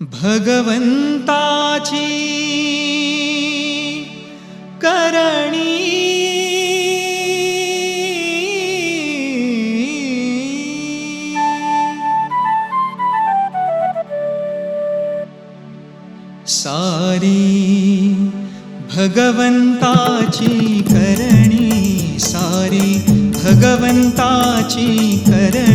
भगवंताची करणी. सारी भगवंताची करणी सारी भगवंताची करणी.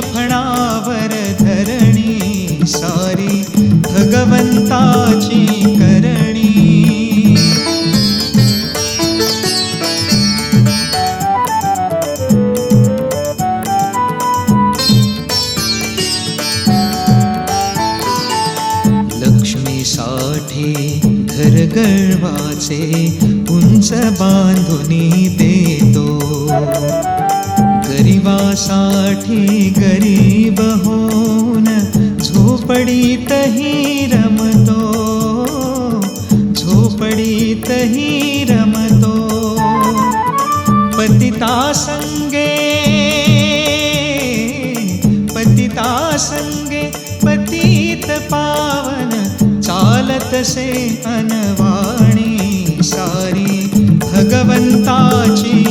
फणावर धरणी सारी भगवंताची करणी. लक्ष्मीसाठी घर गळवाचे उंच बांधुनी देतो. साठी गरीब होऊन झोपडीतही रमतो झोपडीतही रमतो. पतिता संगे पतिता संगे पतित पावन चालत से अनवाणी सारी भगवंताची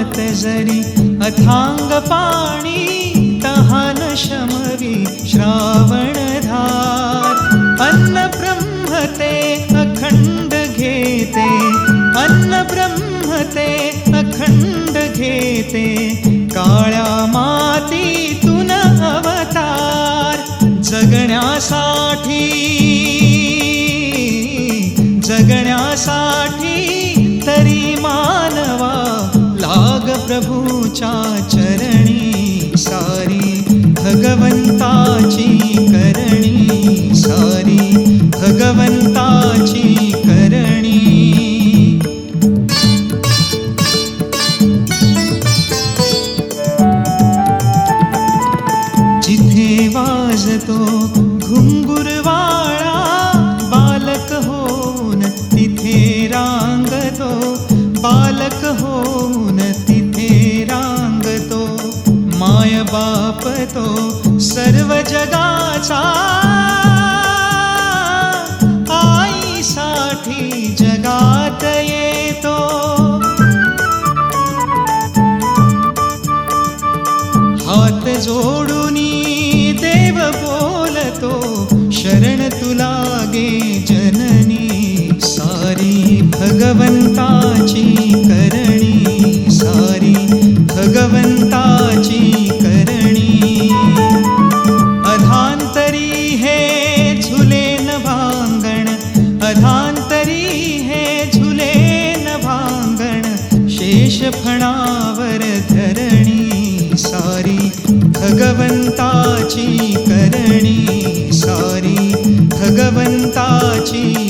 समुद्रात जरी अथांग पाणी तहान शमवी श्रावण धार. अन्न ब्रह्मते अखंड घेते. अन्न ब्रह्मते अखंड घेते. काळ्या मातीतून अवतार जगण्यासाठी जगण्यासाठी प्रभूच्या चरणी सारी भगवंताची करणी सारी भगवंताची करणी. जिथे वाजतो घुंगुरवाळा माय बाप तो सर्व जगाचा आईसाठी जगात येतो. हात जोडूनी देव बोलतो शरण तुला गे जननी सारी भगवंताची भगवंताची करणी सारी भगवंताची